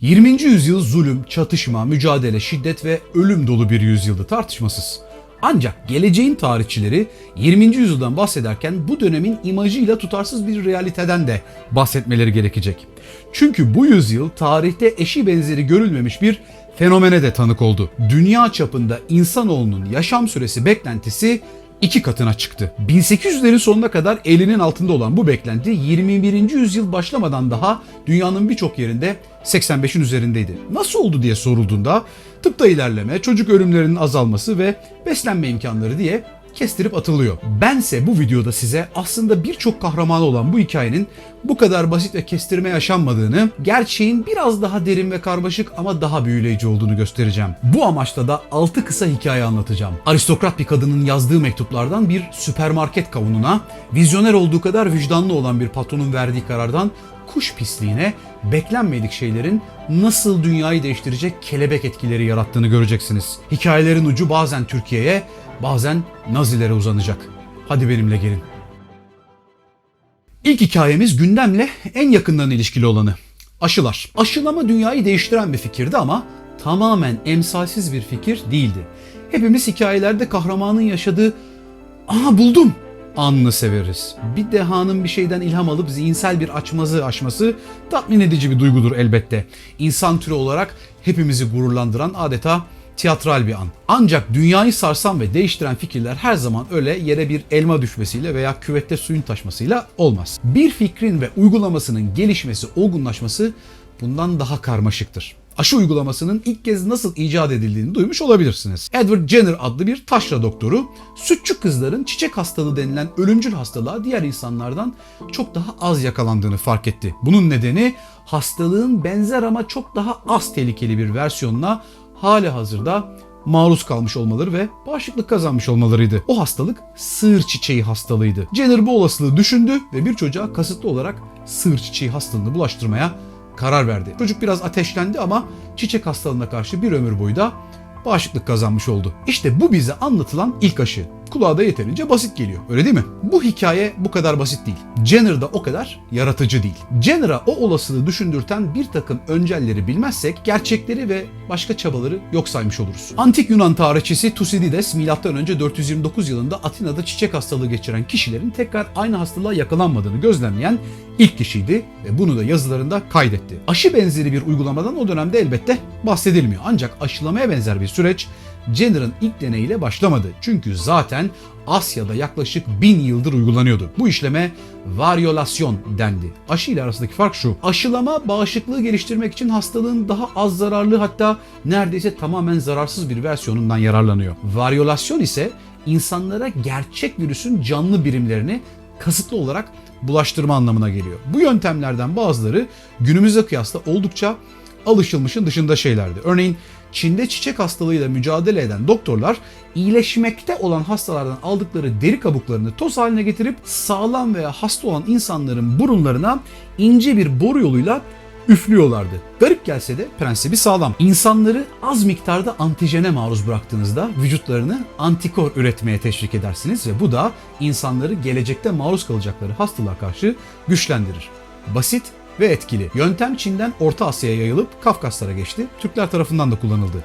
20. yüzyıl zulüm, çatışma, mücadele, şiddet ve ölüm dolu bir yüzyıldı tartışmasız. Ancak geleceğin tarihçileri 20. yüzyıldan bahsederken bu dönemin imajıyla tutarsız bir realiteden de bahsetmeleri gerekecek. Çünkü bu yüzyıl tarihte eşi benzeri görülmemiş bir fenomene de tanık oldu. Dünya çapında insanoğlunun yaşam süresi beklentisi iki katına çıktı. 1800'lerin sonuna kadar elinin altında olan bu beklenti 21. yüzyıl başlamadan daha dünyanın birçok yerinde 85'in üzerindeydi. Nasıl oldu diye sorulduğunda tıpta ilerleme, çocuk ölümlerinin azalması ve beslenme imkanları diye kestirip atılıyor. Bense bu videoda size aslında birçok kahramanı olan bu hikayenin bu kadar basit ve kestirme yaşanmadığını, gerçeğin biraz daha derin ve karmaşık ama daha büyüleyici olduğunu göstereceğim. Bu amaçla da 6 kısa hikaye anlatacağım. Aristokrat bir kadının yazdığı mektuplardan bir süpermarket kavununa, vizyoner olduğu kadar vicdanlı olan bir patronun verdiği karardan kuş pisliğine beklenmedik şeylerin nasıl dünyayı değiştirecek kelebek etkileri yarattığını göreceksiniz. Hikayelerin ucu bazen Türkiye'ye, bazen Nazilere uzanacak. Hadi benimle gelin. İlk hikayemiz gündemle en yakından ilişkili olanı. Aşılar. Aşılama dünyayı değiştiren bir fikirdi ama tamamen emsalsiz bir fikir değildi. Hepimiz hikayelerde kahramanın yaşadığı "Aha buldum" anını severiz. Bir dehanın bir şeyden ilham alıp zihinsel bir açmazı aşması tatmin edici bir duygudur elbette. İnsan türü olarak hepimizi gururlandıran adeta tiyatral bir an. Ancak dünyayı sarsan ve değiştiren fikirler her zaman öyle yere bir elma düşmesiyle veya küvette suyun taşmasıyla olmaz. Bir fikrin ve uygulamasının gelişmesi, olgunlaşması bundan daha karmaşıktır. Aşı uygulamasının ilk kez nasıl icat edildiğini duymuş olabilirsiniz. Edward Jenner adlı bir taşra doktoru, sütçü kızların çiçek hastalığı denilen ölümcül hastalığa diğer insanlardan çok daha az yakalandığını fark etti. Bunun nedeni hastalığın benzer ama çok daha az tehlikeli bir versiyonuna hali hazırda maruz kalmış olmaları ve bağışıklık kazanmış olmalarıydı. O hastalık sığır çiçeği hastalığıydı. Jenner bu olasılığı düşündü ve bir çocuğa kasıtlı olarak sığır çiçeği hastalığını bulaştırmaya karar verdi. Çocuk biraz ateşlendi ama çiçek hastalığına karşı bir ömür boyu da bağışıklık kazanmış oldu. İşte bu bize anlatılan ilk aşı. Kulağa da yeterince basit geliyor. Öyle değil mi? Bu hikaye bu kadar basit değil. Jenner da o kadar yaratıcı değil. Jenner'a o olasılığı düşündürten bir takım öncelleri bilmezsek gerçekleri ve başka çabaları yok saymış oluruz. Antik Yunan tarihçisi Thucydides M.Ö. 429 yılında Atina'da çiçek hastalığı geçiren kişilerin tekrar aynı hastalığa yakalanmadığını gözlemleyen ilk kişiydi ve bunu da yazılarında kaydetti. Aşı benzeri bir uygulamadan o dönemde elbette bahsedilmiyor. Ancak aşılamaya benzer bir süreç Jenner'ın ilk deneyiyle başlamadı. Çünkü zaten Asya'da yaklaşık bin yıldır uygulanıyordu. Bu işleme varyolasyon dendi. Aşı ile arasındaki fark şu. Aşılama bağışıklığı geliştirmek için hastalığın daha az zararlı hatta neredeyse tamamen zararsız bir versiyonundan yararlanıyor. Varyolasyon ise insanlara gerçek virüsün canlı birimlerini kasıtlı olarak bulaştırma anlamına geliyor. Bu yöntemlerden bazıları günümüze kıyasla oldukça alışılmışın dışında şeylerdi. Örneğin Çin'de çiçek hastalığıyla mücadele eden doktorlar iyileşmekte olan hastalardan aldıkları deri kabuklarını toz haline getirip sağlam veya hasta olan insanların burunlarına ince bir boru yoluyla üflüyorlardı. Garip gelse de prensibi sağlam. İnsanları az miktarda antijene maruz bıraktığınızda vücutlarını antikor üretmeye teşvik edersiniz ve bu da insanları gelecekte maruz kalacakları hastalığa karşı güçlendirir. Basit ve etkili. Yöntem Çin'den Orta Asya'ya yayılıp Kafkaslara geçti. Türkler tarafından da kullanıldı.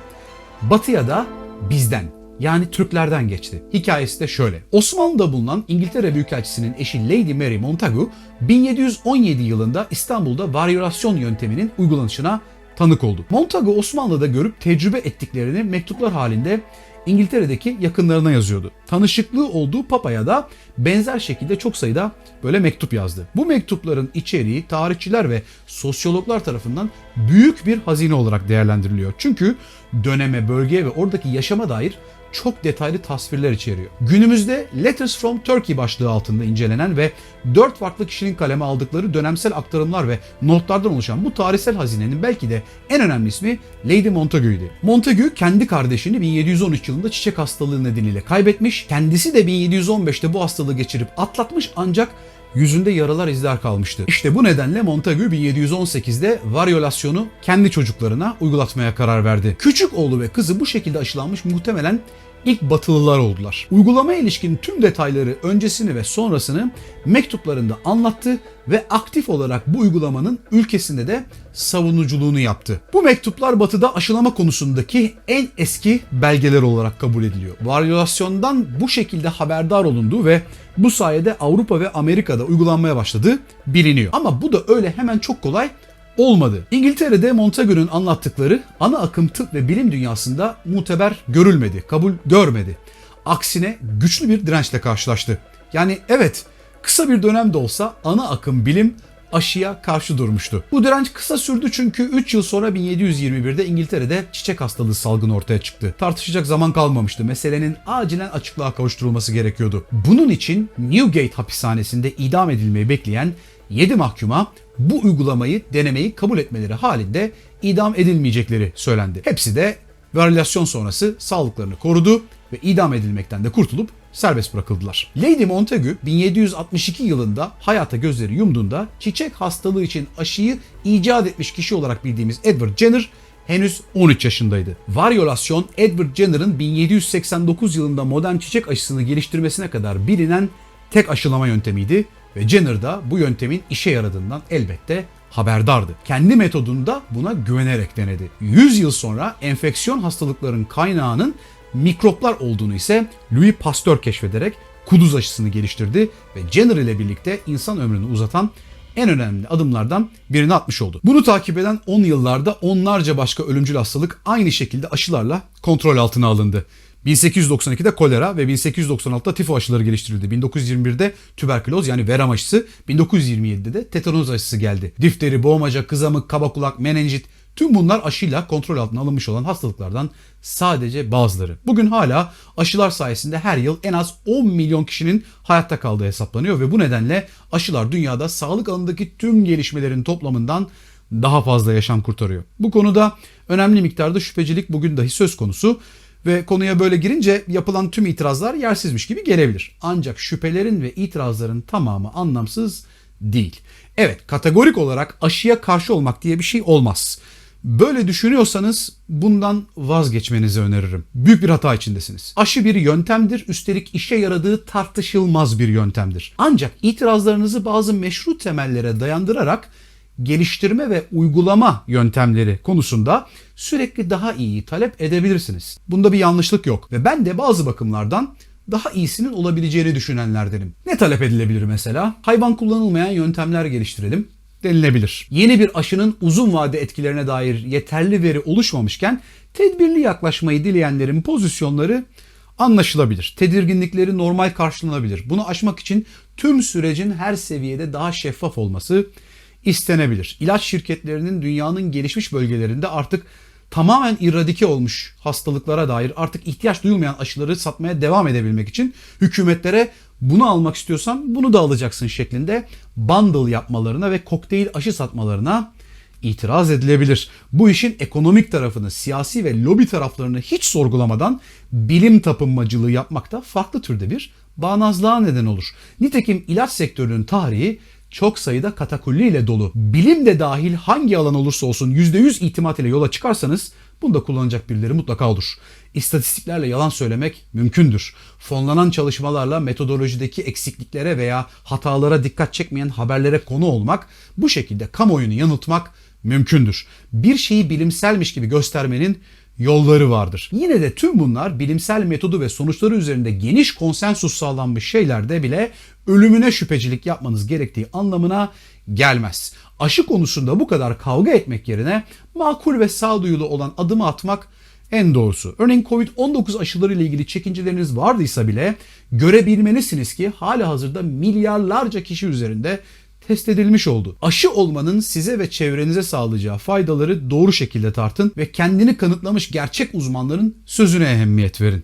Batıya da bizden yani Türklerden geçti. Hikayesi de şöyle. Osmanlı'da bulunan İngiltere Büyükelçisi'nin eşi Lady Mary Montagu 1717 yılında İstanbul'da varyolasyon yönteminin uygulanışına tanık oldu. Montagu Osmanlı'da görüp tecrübe ettiklerini mektuplar halinde İngiltere'deki yakınlarına yazıyordu. Tanışıklığı olduğu Papa'ya da benzer şekilde çok sayıda böyle mektup yazdı. Bu mektupların içeriği tarihçiler ve sosyologlar tarafından büyük bir hazine olarak değerlendiriliyor. Çünkü döneme, bölgeye ve oradaki yaşama dair çok detaylı tasvirler içeriyor. Günümüzde Letters from Turkey başlığı altında incelenen ve dört farklı kişinin kaleme aldıkları dönemsel aktarımlar ve notlardan oluşan bu tarihsel hazinenin belki de en önemli ismi Lady Montagu'ydu. Montagu kendi kardeşini 1713 yılında çiçek hastalığı nedeniyle kaybetmiş. Kendisi de 1715'te bu hastalığı geçirip atlatmış ancak yüzünde yaralar izler kalmıştı. İşte bu nedenle Montagu 1718'de varyolasyonu kendi çocuklarına uygulatmaya karar verdi. Küçük oğlu ve kızı bu şekilde aşılanmış muhtemelen ilk batılılar oldular. Uygulamaya ilişkin tüm detayları öncesini ve sonrasını mektuplarında anlattı ve aktif olarak bu uygulamanın ülkesinde de savunuculuğunu yaptı. Bu mektuplar batıda aşılama konusundaki en eski belgeler olarak kabul ediliyor. Varyolasyondan bu şekilde haberdar olunduğu ve bu sayede Avrupa ve Amerika'da uygulanmaya başladığı biliniyor. Ama bu da öyle hemen çok kolay olmadı. İngiltere'de Montagu'nun anlattıkları ana akım tıp ve bilim dünyasında muteber görülmedi, kabul görmedi. Aksine güçlü bir dirençle karşılaştı. Yani evet kısa bir dönemde olsa ana akım bilim aşıya karşı durmuştu. Bu direnç kısa sürdü çünkü 3 yıl sonra 1721'de İngiltere'de çiçek hastalığı salgını ortaya çıktı. Tartışacak zaman kalmamıştı. Meselenin acilen açıklığa kavuşturulması gerekiyordu. Bunun için Newgate hapishanesinde idam edilmeyi bekleyen 7 mahkuma bu uygulamayı denemeyi kabul etmeleri halinde idam edilmeyecekleri söylendi. Hepsi de varyalasyon sonrası sağlıklarını korudu ve idam edilmekten de kurtulup serbest bırakıldılar. Lady Montagu 1762 yılında hayata gözleri yumduğunda çiçek hastalığı için aşıyı icat etmiş kişi olarak bildiğimiz Edward Jenner henüz 13 yaşındaydı. Varyolasyon Edward Jenner'ın 1789 yılında modern çiçek aşısını geliştirmesine kadar bilinen tek aşılama yöntemiydi ve Jenner da bu yöntemin işe yaradığından elbette haberdardı. Kendi metodunda buna güvenerek denedi. 100 yıl sonra enfeksiyon hastalıkların kaynağının mikroplar olduğunu ise Louis Pasteur keşfederek kuduz aşısını geliştirdi ve Jenner ile birlikte insan ömrünü uzatan en önemli adımlardan birini atmış oldu. Bunu takip eden 10 yıllarda onlarca başka ölümcül hastalık aynı şekilde aşılarla kontrol altına alındı. 1892'de kolera ve 1896'da tifo aşıları geliştirildi. 1921'de tüberküloz yani verem aşısı, 1927'de de tetanoz aşısı geldi. Difteri, boğmaca, kızamık, kaba kulak, menenjit tüm bunlar aşıyla kontrol altına alınmış olan hastalıklardan sadece bazıları. Bugün hala aşılar sayesinde her yıl en az 10 milyon kişinin hayatta kaldığı hesaplanıyor ve bu nedenle aşılar dünyada sağlık alanındaki tüm gelişmelerin toplamından daha fazla yaşam kurtarıyor. Bu konuda önemli miktarda şüphecilik bugün dahi söz konusu ve konuya böyle girince yapılan tüm itirazlar yersizmiş gibi gelebilir. Ancak şüphelerin ve itirazların tamamı anlamsız değil. Evet kategorik olarak aşıya karşı olmak diye bir şey olmaz. Böyle düşünüyorsanız bundan vazgeçmenizi öneririm. Büyük bir hata içindesiniz. Aşı bir yöntemdir, üstelik işe yaradığı tartışılmaz bir yöntemdir. Ancak itirazlarınızı bazı meşru temellere dayandırarak geliştirme ve uygulama yöntemleri konusunda sürekli daha iyiyi talep edebilirsiniz. Bunda bir yanlışlık yok ve ben de bazı bakımlardan daha iyisinin olabileceğini düşünenlerdenim. Ne talep edilebilir mesela? Hayvan kullanılmayan yöntemler geliştirelim denilebilir. Yeni bir aşının uzun vade etkilerine dair yeterli veri oluşmamışken tedbirli yaklaşmayı dileyenlerin pozisyonları anlaşılabilir. Tedirginlikleri normal karşılanabilir. Bunu aşmak için tüm sürecin her seviyede daha şeffaf olması istenebilir. İlaç şirketlerinin dünyanın gelişmiş bölgelerinde artık tamamen iradike olmuş hastalıklara dair artık ihtiyaç duyulmayan aşıları satmaya devam edebilmek için hükümetlere bunu almak istiyorsan bunu da alacaksın şeklinde bundle yapmalarına ve kokteyl aşı satmalarına itiraz edilebilir. Bu işin ekonomik tarafını, siyasi ve lobi taraflarını hiç sorgulamadan bilim tapınmacılığı yapmak da farklı türde bir bağnazlığa neden olur. Nitekim ilaç sektörünün tarihi çok sayıda katakulli ile dolu. Bilim de dahil hangi alan olursa olsun %100 itimat ile yola çıkarsanız bunda kullanacak birileri mutlaka olur. İstatistiklerle yalan söylemek mümkündür. Fonlanan çalışmalarla metodolojideki eksikliklere veya hatalara dikkat çekmeyen haberlere konu olmak, bu şekilde kamuoyunu yanıltmak mümkündür. Bir şeyi bilimselmiş gibi göstermenin yolları vardır. Yine de tüm bunlar bilimsel metodu ve sonuçları üzerinde geniş konsensus sağlanmış şeylerde bile ölümüne şüphecilik yapmanız gerektiği anlamına gelmez. Aşı konusunda bu kadar kavga etmek yerine makul ve sağduyulu olan adımı atmak en doğrusu. Örneğin Covid-19 aşıları ile ilgili çekinceleriniz vardıysa bile görebilmelisiniz ki hala hazırda milyarlarca kişi üzerinde test edilmiş oldu. Aşı olmanın size ve çevrenize sağlayacağı faydaları doğru şekilde tartın ve kendini kanıtlamış gerçek uzmanların sözüne ehemmiyet verin.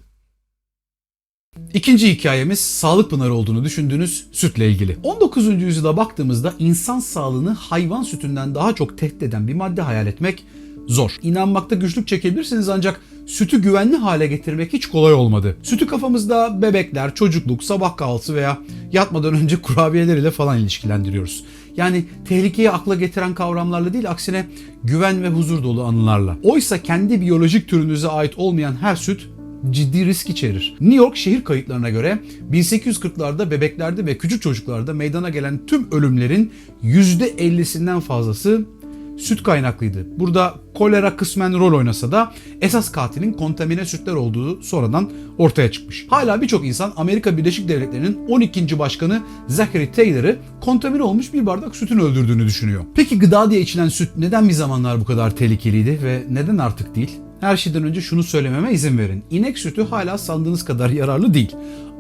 İkinci hikayemiz sağlık pınarı olduğunu düşündüğünüz sütle ilgili. 19. yüzyıla baktığımızda insan sağlığını hayvan sütünden daha çok tehdit eden bir madde hayal etmek zor. İnanmakta güçlük çekebilirsiniz ancak sütü güvenli hale getirmek hiç kolay olmadı. Sütü kafamızda bebekler, çocukluk, sabah kahvaltısı veya yatmadan önce kurabiyeleriyle falan ilişkilendiriyoruz. Yani tehlikeyi akla getiren kavramlarla değil aksine güven ve huzur dolu anılarla. Oysa kendi biyolojik türünüze ait olmayan her süt ciddi risk içerir. New York şehir kayıtlarına göre 1840'larda bebeklerde ve küçük çocuklarda meydana gelen tüm ölümlerin %50'sinden fazlası süt kaynaklıydı. Burada kolera kısmen rol oynasa da esas katilin kontamine sütler olduğu sonradan ortaya çıkmış. Hala birçok insan Amerika Birleşik Devletleri'nin 12. başkanı Zachary Taylor'ı kontamine olmuş bir bardak sütün öldürdüğünü düşünüyor. Peki gıda diye içilen süt neden bir zamanlar bu kadar tehlikeliydi ve neden artık değil? Her şeyden önce şunu söylememe izin verin. İnek sütü hala sandığınız kadar yararlı değil.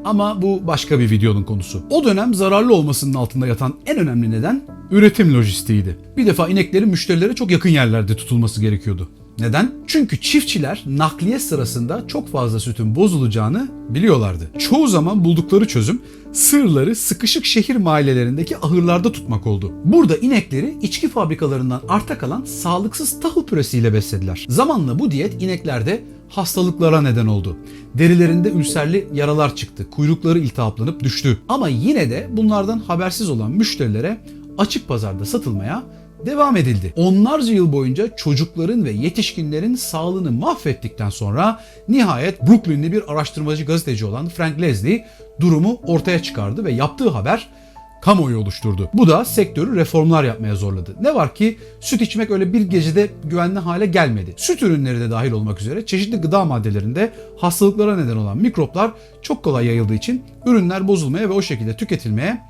Ama bu başka bir videonun konusu. O dönem zararlı olmasının altında yatan en önemli neden üretim lojistiğiydi. Bir defa ineklerin müşterilere çok yakın yerlerde tutulması gerekiyordu. Neden? Çünkü çiftçiler nakliye sırasında çok fazla sütün bozulacağını biliyorlardı. Çoğu zaman buldukları çözüm sığırları sıkışık şehir mahallelerindeki ahırlarda tutmak oldu. Burada inekleri içki fabrikalarından arta kalan sağlıksız tahıl püresiyle beslediler. Zamanla bu diyet ineklerde hastalıklara neden oldu. Derilerinde ülserli yaralar çıktı, kuyrukları iltihaplanıp düştü. Ama yine de bunlardan habersiz olan müşterilere açık pazarda satılmaya devam edildi. Onlarca yıl boyunca çocukların ve yetişkinlerin sağlığını mahvettikten sonra nihayet Brooklyn'li bir araştırmacı gazeteci olan Frank Leslie durumu ortaya çıkardı ve yaptığı haber kamuoyu oluşturdu. Bu da sektörü reformlar yapmaya zorladı. Ne var ki süt içmek öyle bir gecede güvenli hale gelmedi. Süt ürünleri de dahil olmak üzere çeşitli gıda maddelerinde hastalıklara neden olan mikroplar çok kolay yayıldığı için ürünler bozulmaya ve o şekilde tüketilmeye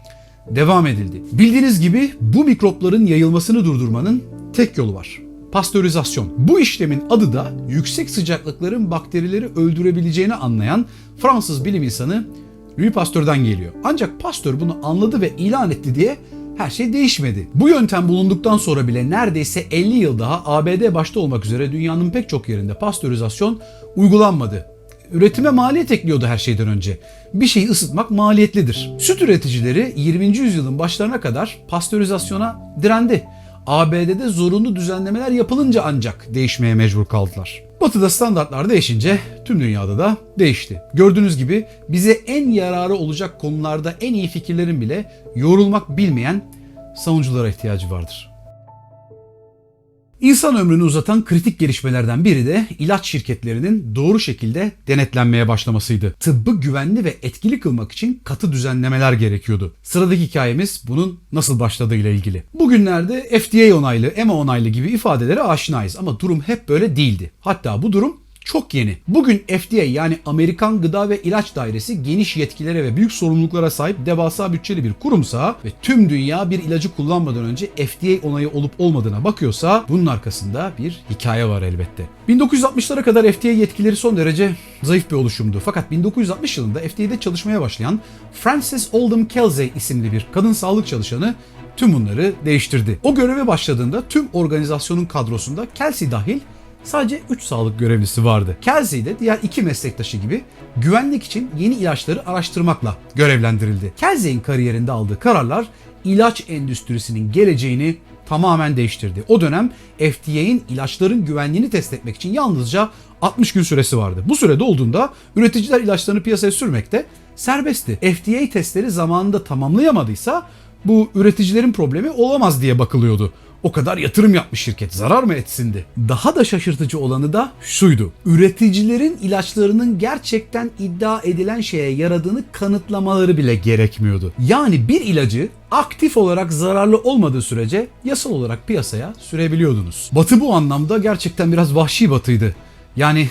devam edildi. Bildiğiniz gibi bu mikropların yayılmasını durdurmanın tek yolu var. Pastörizasyon. Bu işlemin adı da yüksek sıcaklıkların bakterileri öldürebileceğini anlayan Fransız bilim insanı Louis Pasteur'den geliyor. Ancak Pasteur bunu anladı ve ilan etti diye her şey değişmedi. Bu yöntem bulunduktan sonra bile neredeyse 50 yıl daha ABD başta olmak üzere dünyanın pek çok yerinde pastörizasyon uygulanmadı. Üretime maliyet ekliyordu her şeyden önce. Bir şeyi ısıtmak maliyetlidir. Süt üreticileri 20. yüzyılın başlarına kadar pastörizasyona direndi. ABD'de zorunlu düzenlemeler yapılınca ancak değişmeye mecbur kaldılar. Batı'da standartlar değişince tüm dünyada da değişti. Gördüğünüz gibi bize en yararı olacak konularda en iyi fikirlerin bile yorulmak bilmeyen savunuculara ihtiyacı vardır. İnsan ömrünü uzatan kritik gelişmelerden biri de ilaç şirketlerinin doğru şekilde denetlenmeye başlamasıydı. Tıbbı güvenli ve etkili kılmak için katı düzenlemeler gerekiyordu. Sıradaki hikayemiz bunun nasıl başladığıyla ilgili. Bugünlerde FDA onaylı, EMA onaylı gibi ifadelere aşinayız ama durum hep böyle değildi. Hatta bu durum çok yeni. Bugün FDA yani Amerikan Gıda ve İlaç Dairesi geniş yetkilere ve büyük sorumluluklara sahip devasa bütçeli bir kurumsa ve tüm dünya bir ilacı kullanmadan önce FDA onayı olup olmadığına bakıyorsa bunun arkasında bir hikaye var elbette. 1960'lara kadar FDA yetkileri son derece zayıf bir oluşumdu. Fakat 1960 yılında FDA'de çalışmaya başlayan Frances Oldham Kelsey isimli bir kadın sağlık çalışanı tüm bunları değiştirdi. O göreve başladığında tüm organizasyonun kadrosunda Kelsey dahil sadece 3 sağlık görevlisi vardı. Kelsey de diğer iki meslektaşı gibi güvenlik için yeni ilaçları araştırmakla görevlendirildi. Kelsey'in kariyerinde aldığı kararlar ilaç endüstrisinin geleceğini tamamen değiştirdi. O dönem FDA'in ilaçların güvenliğini test etmek için yalnızca 60 gün süresi vardı. Bu sürede olduğunda üreticiler ilaçlarını piyasaya sürmekte serbestti. FDA testleri zamanında tamamlayamadıysa bu üreticilerin problemi olamaz diye bakılıyordu. O kadar yatırım yapmış şirket zarar mı etsindi? Daha da şaşırtıcı olanı da şuydu. Üreticilerin ilaçlarının gerçekten iddia edilen şeye yaradığını kanıtlamaları bile gerekmiyordu. Yani bir ilacı aktif olarak zararlı olmadığı sürece yasal olarak piyasaya sürebiliyordunuz. Batı bu anlamda gerçekten biraz vahşi batıydı. Yani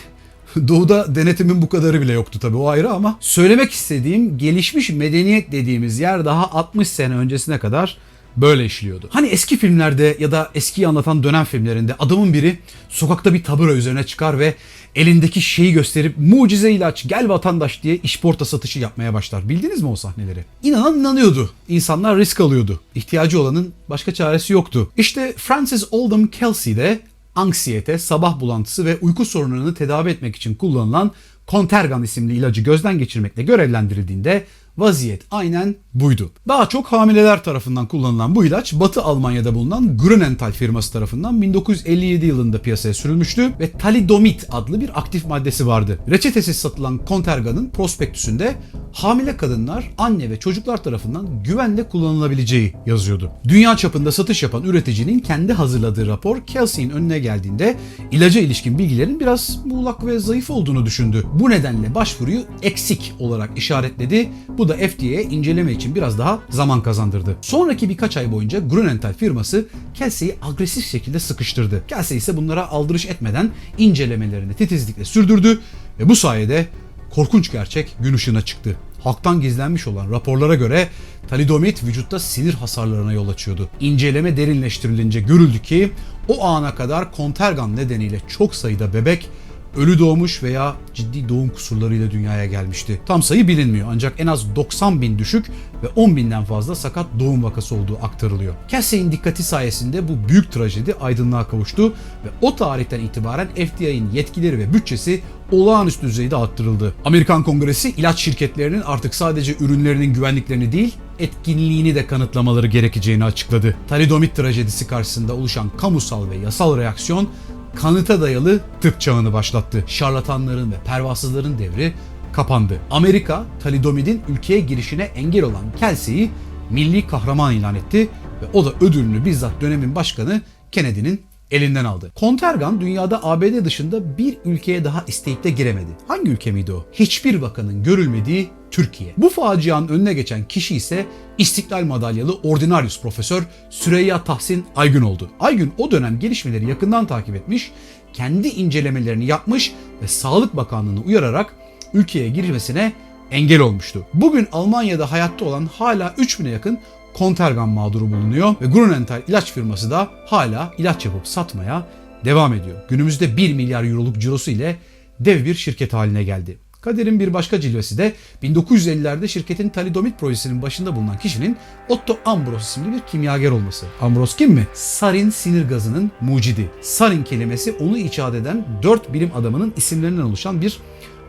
Doğuda denetimin bu kadarı bile yoktu tabii o ayrı ama söylemek istediğim gelişmiş medeniyet dediğimiz yer daha 60 sene öncesine kadar böyle işliyordu. Hani eski filmlerde ya da eskiyi anlatan dönem filmlerinde adamın biri sokakta bir tabura üzerine çıkar ve elindeki şeyi gösterip mucize ilaç gel vatandaş diye işporta satışı yapmaya başlar. Bildiniz mi o sahneleri? İnanan inanıyordu. İnsanlar risk alıyordu. İhtiyacı olanın başka çaresi yoktu. İşte Francis Oldham Kelsey de anksiyete, sabah bulantısı ve uyku sorunlarını tedavi etmek için kullanılan Contergan isimli ilacı gözden geçirmekle görevlendirildiğinde vaziyet aynen buydu. Daha çok hamileler tarafından kullanılan bu ilaç Batı Almanya'da bulunan Grünenthal firması tarafından 1957 yılında piyasaya sürülmüştü ve talidomit adlı bir aktif maddesi vardı. Reçetesiz satılan Contergan'ın prospektüsünde hamile kadınlar, anne ve çocuklar tarafından güvenle kullanılabileceği yazıyordu. Dünya çapında satış yapan üreticinin kendi hazırladığı rapor Kelsey'in önüne geldiğinde ilaca ilişkin bilgilerin biraz muğlak ve zayıf olduğunu düşündü. Bu nedenle başvuruyu eksik olarak işaretledi. Bu da FDA'ye inceleme için için biraz daha zaman kazandırdı. Sonraki birkaç ay boyunca Grunenthal firması Kelsey'i agresif şekilde sıkıştırdı. Kelsey ise bunlara aldırış etmeden incelemelerini titizlikle sürdürdü ve bu sayede korkunç gerçek gün ışığına çıktı. Halktan gizlenmiş olan raporlara göre talidomit vücutta sinir hasarlarına yol açıyordu. İnceleme derinleştirilince görüldü ki o ana kadar kontergan nedeniyle çok sayıda bebek ölü doğmuş veya ciddi doğum kusurlarıyla dünyaya gelmişti. Tam sayı bilinmiyor ancak en az 90 bin düşük ve 10 binden fazla sakat doğum vakası olduğu aktarılıyor. Cassey'in dikkati sayesinde bu büyük trajedi aydınlığa kavuştu ve o tarihten itibaren FDA'nın yetkileri ve bütçesi olağanüstü düzeyde arttırıldı. Amerikan Kongresi ilaç şirketlerinin artık sadece ürünlerinin güvenliklerini değil, etkinliğini de kanıtlamaları gerekeceğini açıkladı. Talidomit trajedisi karşısında oluşan kamusal ve yasal reaksiyon kanıta dayalı tıp çağını başlattı. Şarlatanların ve pervasızların devri kapandı. Amerika, talidomidin ülkeye girişine engel olan Kelsey'i milli kahraman ilan etti ve o da ödülünü bizzat dönemin başkanı Kennedy'nin elinden aldı. Kontergan dünyada ABD dışında bir ülkeye daha isteyip de giremedi. Hangi ülke miydi o? Hiçbir bakanın görülmediği Türkiye. Bu facianın önüne geçen kişi ise İstiklal Madalyalı Ordinarius Profesör Süreyya Tahsin Aygün oldu. Aygün o dönem gelişmeleri yakından takip etmiş, kendi incelemelerini yapmış ve Sağlık Bakanlığı'nı uyararak ülkeye girmesine engel olmuştu. Bugün Almanya'da hayatta olan hala 3000'e yakın Kontergan mağduru bulunuyor ve Grunenthal ilaç firması da hala ilaç yapıp satmaya devam ediyor. Günümüzde 1 milyar euroluk cirosu ile dev bir şirket haline geldi. Kaderin bir başka cilvesi de 1950'lerde şirketin talidomit projesinin başında bulunan kişinin Otto Ambros isimli bir kimyager olması. Ambros kim mi? Sarin sinir gazının mucidi. Sarin kelimesi onu icat eden 4 bilim adamının isimlerinden oluşan bir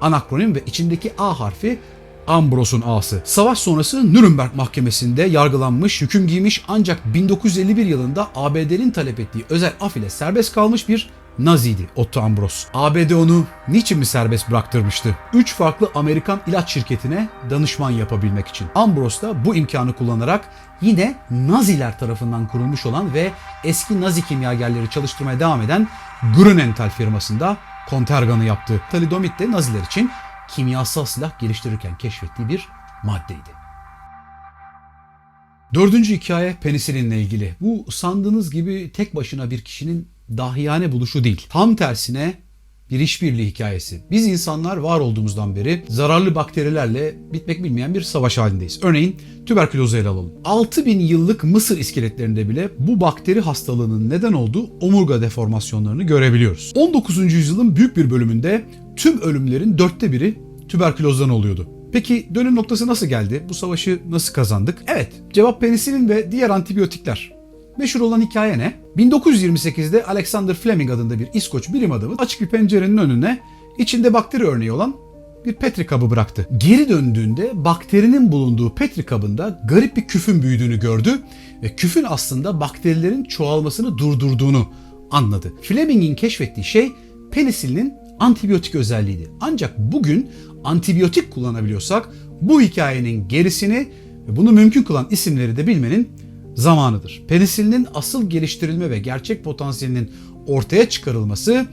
anakronim ve içindeki A harfi Ambros'un A'sı. Savaş sonrası Nürnberg mahkemesinde yargılanmış, hüküm giymiş ancak 1951 yılında ABD'nin talep ettiği özel af ile serbest kalmış bir Naziydi Otto Ambros. ABD onu niçin mi serbest bıraktırmıştı? Üç farklı Amerikan ilaç şirketine danışman yapabilmek için. Ambros da bu imkanı kullanarak yine Naziler tarafından kurulmuş olan ve eski Nazi kimyagerleri çalıştırmaya devam eden Grunenthal firmasında Kontergan'ı yaptı. Talidomit de Naziler için kimyasal silah geliştirirken keşfettiği bir maddeydi. Dördüncü hikaye penisilinle ilgili. Bu sandığınız gibi tek başına bir kişinin dahiyane buluşu değil. Tam tersine bir işbirliği hikayesi. Biz insanlar var olduğumuzdan beri zararlı bakterilerle bitmek bilmeyen bir savaş halindeyiz. Örneğin tüberkülozu ele alalım. 6000 yıllık Mısır iskeletlerinde bile bu bakteri hastalığının neden olduğu omurga deformasyonlarını görebiliyoruz. 19. yüzyılın büyük bir bölümünde tüm ölümlerin dörtte biri tüberkülozdan oluyordu. Peki dönüm noktası nasıl geldi? Bu savaşı nasıl kazandık? Evet, cevap penisilin ve diğer antibiyotikler. Meşhur olan hikaye ne? 1928'de Alexander Fleming adında bir İskoç bilim adamı açık bir pencerenin önüne içinde bakteri örneği olan bir petri kabı bıraktı. Geri döndüğünde bakterinin bulunduğu petri kabında garip bir küfün büyüdüğünü gördü ve küfün aslında bakterilerin çoğalmasını durdurduğunu anladı. Fleming'in keşfettiği şey penisilinin antibiyotik özelliğiydi. Ancak bugün antibiyotik kullanabiliyorsak bu hikayenin gerisini ve bunu mümkün kılan isimleri de bilmenin zamanıdır. Penisilinin asıl geliştirilme ve gerçek potansiyelinin ortaya çıkarılması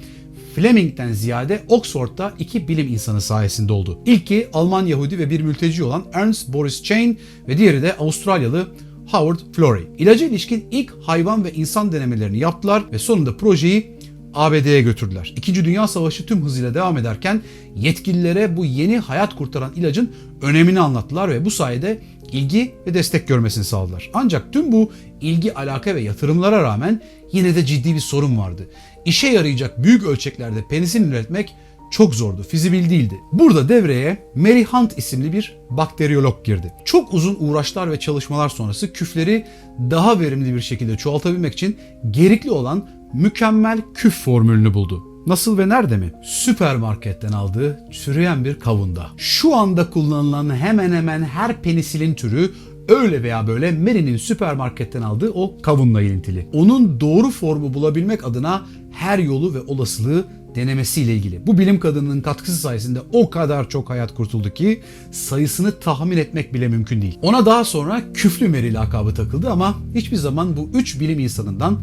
Fleming'den ziyade Oxford'da iki bilim insanı sayesinde oldu. İlki Alman Yahudi ve bir mülteci olan Ernst Boris Chain ve diğeri de Avustralyalı Howard Florey. İlaca ilişkin ilk hayvan ve insan denemelerini yaptılar ve sonunda projeyi ABD'ye götürdüler. İkinci Dünya Savaşı tüm hızıyla devam ederken yetkililere bu yeni hayat kurtaran ilacın önemini anlattılar ve bu sayede ilgi ve destek görmesini sağladılar. Ancak tüm bu ilgi, alaka ve yatırımlara rağmen yine de ciddi bir sorun vardı. İşe yarayacak büyük ölçeklerde penisilin üretmek çok zordu, fizibil değildi. Burada devreye Mary Hunt isimli bir bakteriyolog girdi. Çok uzun uğraşlar ve çalışmalar sonrası küfleri daha verimli bir şekilde çoğaltabilmek için gerekli olan mükemmel küf formülünü buldu. Nasıl ve nerede mi? Süpermarketten aldığı çürüyen bir kavunda. Şu anda kullanılan hemen hemen her penisilin türü öyle veya böyle Mary'nin süpermarketten aldığı o kavunla ilintili. Onun doğru formu bulabilmek adına her yolu ve olasılığı denemesiyle ilgili. Bu bilim kadınının katkısı sayesinde o kadar çok hayat kurtuldu ki sayısını tahmin etmek bile mümkün değil. Ona daha sonra küflü Mary lakabı takıldı ama hiçbir zaman bu üç bilim insanından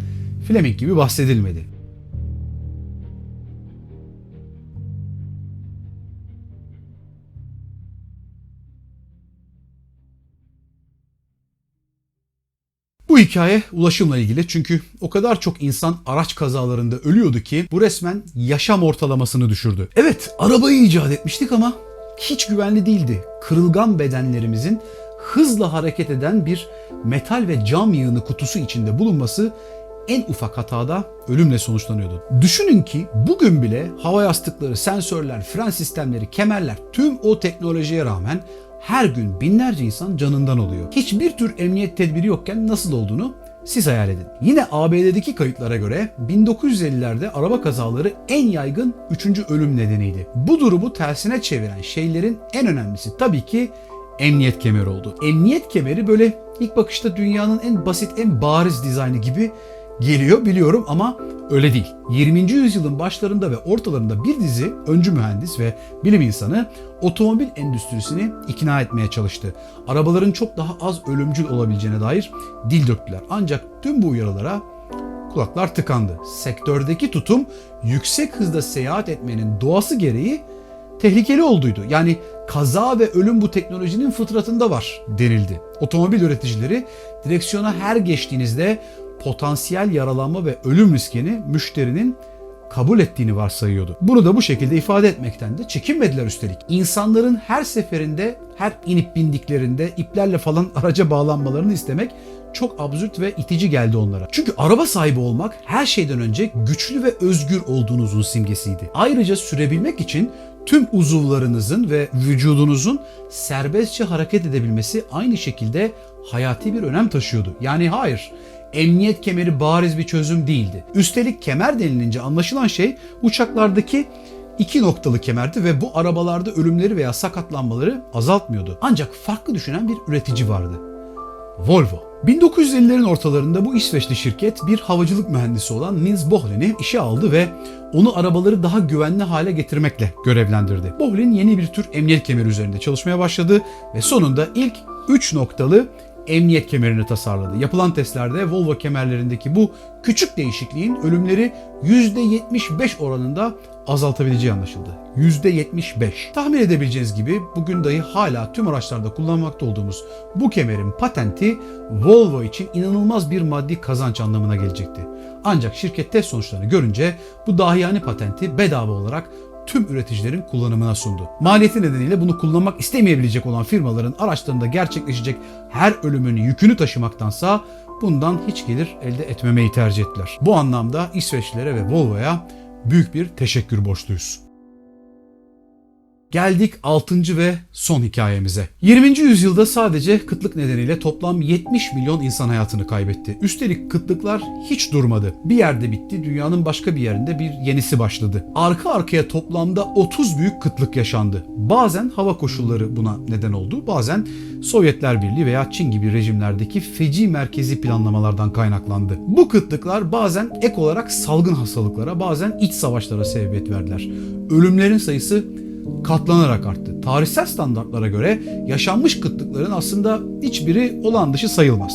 Fleming gibi bahsedilmedi. Bu hikaye ulaşımla ilgili çünkü o kadar çok insan araç kazalarında ölüyordu ki bu resmen yaşam ortalamasını düşürdü. Evet arabayı icat etmiştik ama hiç güvenli değildi. Kırılgan bedenlerimizin hızla hareket eden bir metal ve cam yığını kutusu içinde bulunması en ufak hatada ölümle sonuçlanıyordu. Düşünün ki bugün bile hava yastıkları, sensörler, fren sistemleri, kemerler tüm o teknolojiye rağmen her gün binlerce insan canından oluyor. Hiçbir tür emniyet tedbiri yokken nasıl olduğunu siz hayal edin. Yine ABD'deki kayıtlara göre 1950'lerde araba kazaları en yaygın 3. ölüm nedeniydi. Bu durumu tersine çeviren şeylerin en önemlisi tabii ki emniyet kemeri oldu. Emniyet kemeri böyle ilk bakışta dünyanın en basit, en bariz dizaynı gibi geliyor biliyorum ama öyle değil. 20. yüzyılın başlarında ve ortalarında bir dizi öncü mühendis ve bilim insanı otomobil endüstrisini ikna etmeye çalıştı. Arabaların çok daha az ölümcül olabileceğine dair dil döktüler. Ancak tüm bu uyarılara kulaklar tıkandı. Sektördeki tutum yüksek hızda seyahat etmenin doğası gereği tehlikeli olduğuydu. Yani kaza ve ölüm bu teknolojinin fıtratında var denildi. Otomobil üreticileri direksiyona her geçtiğinizde potansiyel yaralanma ve ölüm riskini müşterinin kabul ettiğini varsayıyordu. Bunu da bu şekilde ifade etmekten de çekinmediler üstelik. İnsanların her seferinde, her inip bindiklerinde iplerle falan araca bağlanmalarını istemek çok absürt ve itici geldi onlara. Çünkü araba sahibi olmak her şeyden önce güçlü ve özgür olduğunuzun simgesiydi. Ayrıca sürebilmek için tüm uzuvlarınızın ve vücudunuzun serbestçe hareket edebilmesi aynı şekilde hayati bir önem taşıyordu. Yani hayır, emniyet kemeri bariz bir çözüm değildi. Üstelik kemer denilince anlaşılan şey uçaklardaki iki noktalı kemerdi ve bu arabalarda ölümleri veya sakatlanmaları azaltmıyordu. Ancak farklı düşünen bir üretici vardı. Volvo. 1950'lerin ortalarında bu İsveçli şirket bir havacılık mühendisi olan Nils Bohlin'i işe aldı ve onu arabaları daha güvenli hale getirmekle görevlendirdi. Bohlin yeni bir tür emniyet kemeri üzerinde çalışmaya başladı ve sonunda ilk 3 noktalı emniyet kemerini tasarladı. Yapılan testlerde Volvo kemerlerindeki bu küçük değişikliğin ölümleri %75 oranında azaltabileceği anlaşıldı. %75. Tahmin edebileceğiniz gibi bugün dahi hala tüm araçlarda kullanmakta olduğumuz bu kemerin patenti Volvo için inanılmaz bir maddi kazanç anlamına gelecekti. Ancak şirket test sonuçlarını görünce bu dahiyane patenti bedava olarak tüm üreticilerin kullanımına sundu. Maliyeti nedeniyle bunu kullanmak istemeyebilecek olan firmaların araçlarında gerçekleşecek her ölümün yükünü taşımaktansa bundan hiç gelir elde etmemeyi tercih ettiler. Bu anlamda İsveçlilere ve Volvo'ya büyük bir teşekkür borçluyuz. Geldik 6. ve son hikayemize. 20. yüzyılda sadece kıtlık nedeniyle toplam 70 milyon insan hayatını kaybetti. Üstelik kıtlıklar hiç durmadı. Bir yerde bitti, dünyanın başka bir yerinde bir yenisi başladı. Arka arkaya toplamda 30 büyük kıtlık yaşandı. Bazen hava koşulları buna neden oldu, bazen Sovyetler Birliği veya Çin gibi rejimlerdeki feci merkezi planlamalardan kaynaklandı. Bu kıtlıklar bazen ek olarak salgın hastalıklara, bazen iç savaşlara sebebiyet verdiler. Ölümlerin sayısı katlanarak arttı. Tarihsel standartlara göre yaşanmış kıtlıkların aslında hiçbiri olağan dışı sayılmaz.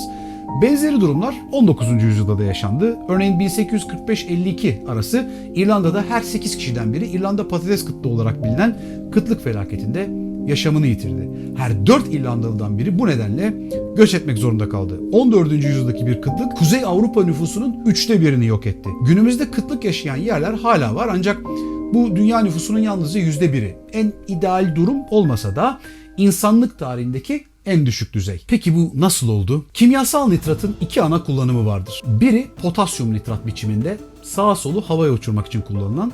Benzeri durumlar 19. yüzyılda da yaşandı. Örneğin 1845-52 arası İrlanda'da her 8 kişiden biri İrlanda patates kıtlığı olarak bilinen kıtlık felaketinde yaşamını yitirdi. Her 4 İrlandalı'dan biri bu nedenle göç etmek zorunda kaldı. 14. yüzyıldaki bir kıtlık Kuzey Avrupa nüfusunun üçte birini yok etti. Günümüzde kıtlık yaşayan yerler hala var ancak bu dünya nüfusunun yalnızca yüzde biri. En ideal durum olmasa da insanlık tarihindeki en düşük düzey. Peki bu nasıl oldu? Kimyasal nitratın iki ana kullanımı vardır. Biri potasyum nitrat biçiminde sağa solu havaya uçurmak için kullanılan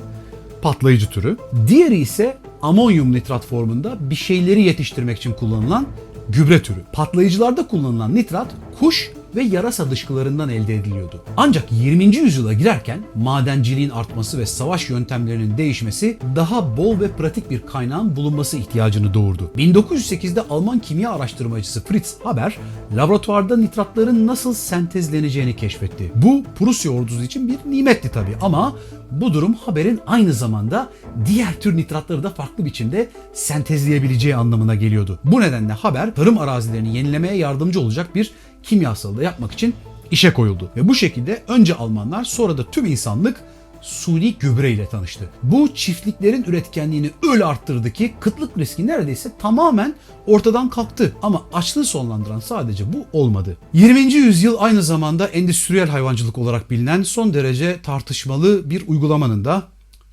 patlayıcı türü. Diğeri ise amonyum nitrat formunda bir şeyleri yetiştirmek için kullanılan gübre türü. Patlayıcılarda kullanılan nitrat kuş ve yarasa dışkılarından elde ediliyordu. Ancak 20. yüzyıla girerken madenciliğin artması ve savaş yöntemlerinin değişmesi daha bol ve pratik bir kaynağın bulunması ihtiyacını doğurdu. 1908'de Alman kimya araştırmacısı Fritz Haber laboratuvarda nitratların nasıl sentezleneceğini keşfetti. Bu Prusya ordusu için bir nimetti tabi ama bu durum Haber'in aynı zamanda diğer tür nitratları da farklı biçimde sentezleyebileceği anlamına geliyordu. Bu nedenle Haber tarım arazilerini yenilemeye yardımcı olacak bir kimyasalı da yapmak için işe koyuldu. Ve bu şekilde önce Almanlar sonra da tüm insanlık suni gübre ile tanıştı. Bu çiftliklerin üretkenliğini öyle arttırdı ki kıtlık riski neredeyse tamamen ortadan kalktı. Ama açlığı sonlandıran sadece bu olmadı. 20. yüzyıl aynı zamanda endüstriyel hayvancılık olarak bilinen son derece tartışmalı bir uygulamanın da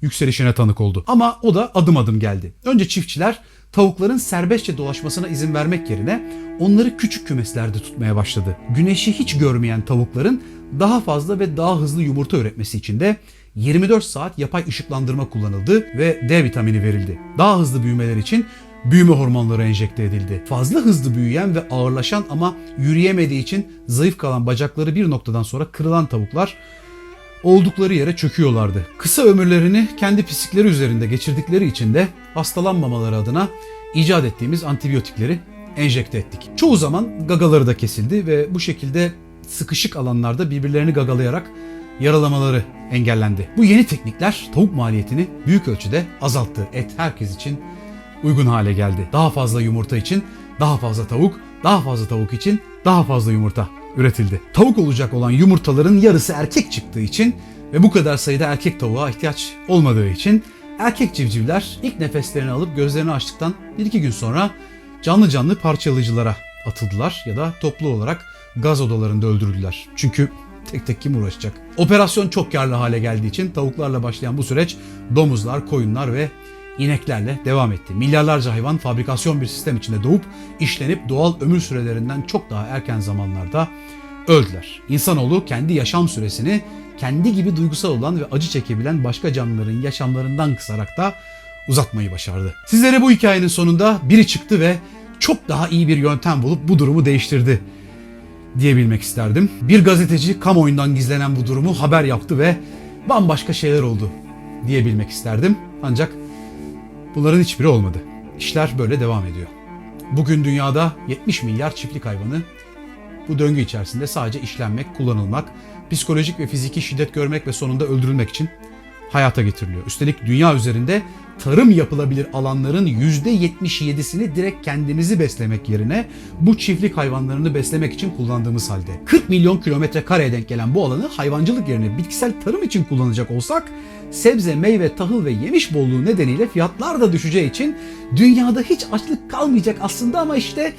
yükselişine tanık oldu. Ama o da adım adım geldi. Önce çiftçiler tavukların serbestçe dolaşmasına izin vermek yerine onları küçük kümeslerde tutmaya başladı. Güneşi hiç görmeyen tavukların daha fazla ve daha hızlı yumurta üretmesi için de 24 saat yapay ışıklandırma kullanıldı ve D vitamini verildi. Daha hızlı büyümeler için büyüme hormonları enjekte edildi. Fazla hızlı büyüyen ve ağırlaşan ama yürüyemediği için zayıf kalan bacakları bir noktadan sonra kırılan tavuklar oldukları yere çöküyorlardı. Kısa ömürlerini kendi pislikleri üzerinde geçirdikleri için de hastalanmamaları adına icat ettiğimiz antibiyotikleri enjekte ettik. Çoğu zaman gagaları da kesildi ve bu şekilde sıkışık alanlarda birbirlerini gagalayarak yaralamaları engellendi. Bu yeni teknikler tavuk maliyetini büyük ölçüde azalttı. Et herkes için uygun hale geldi. Daha fazla yumurta için daha fazla tavuk, daha fazla tavuk için daha fazla yumurta üretildi. Tavuk olacak olan yumurtaların yarısı erkek çıktığı için ve bu kadar sayıda erkek tavuğa ihtiyaç olmadığı için erkek civcivler ilk nefeslerini alıp gözlerini açtıktan 1-2 gün sonra canlı canlı parçalayıcılara atıldılar ya da toplu olarak gaz odalarında öldürüldüler. Çünkü tek tek kim uğraşacak? Operasyon çok karlı hale geldiği için tavuklarla başlayan bu süreç domuzlar, koyunlar ve ineklerle devam etti. Milyarlarca hayvan fabrikasyon bir sistem içinde doğup işlenip doğal ömür sürelerinden çok daha erken zamanlarda öldüler. İnsanoğlu kendi yaşam süresini kendi gibi duygusal olan ve acı çekebilen başka canlıların yaşamlarından kısarak da uzatmayı başardı. Sizlere bu hikayenin sonunda biri çıktı ve çok daha iyi bir yöntem bulup bu durumu değiştirdi diyebilmek isterdim. Bir gazeteci kamuoyundan gizlenen bu durumu haber yaptı ve bambaşka şeyler oldu diyebilmek isterdim. Ancak bunların hiçbiri olmadı. İşler böyle devam ediyor. Bugün dünyada 70 milyar çiftlik hayvanı bu döngü içerisinde sadece işlenmek, kullanılmak, psikolojik ve fiziki şiddet görmek ve sonunda öldürülmek için hayata getiriliyor. Üstelik dünya üzerinde tarım yapılabilir alanların %77'sini direkt kendimizi beslemek yerine bu çiftlik hayvanlarını beslemek için kullandığımız halde. 40 milyon kilometre kareye denk gelen bu alanı hayvancılık yerine bitkisel tarım için kullanacak olsak sebze, meyve, tahıl ve yemiş bolluğu nedeniyle fiyatlar da düşeceği için dünyada hiç açlık kalmayacak aslında ama işte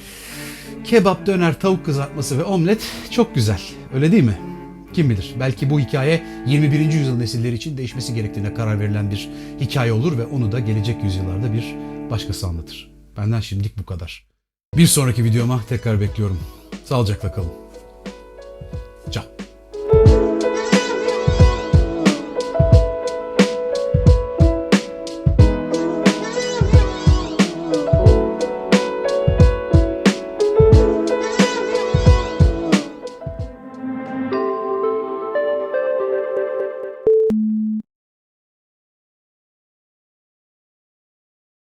kebap, döner, tavuk kızartması ve omlet çok güzel. Öyle değil mi? Kim bilir belki bu hikaye 21. yüzyıl nesilleri için değişmesi gerektiğine karar verilen bir hikaye olur ve onu da gelecek yüzyıllarda bir başkası anlatır. Benden şimdilik bu kadar. Bir sonraki videoma tekrar bekliyorum. Sağlıcakla kalın. Ciao.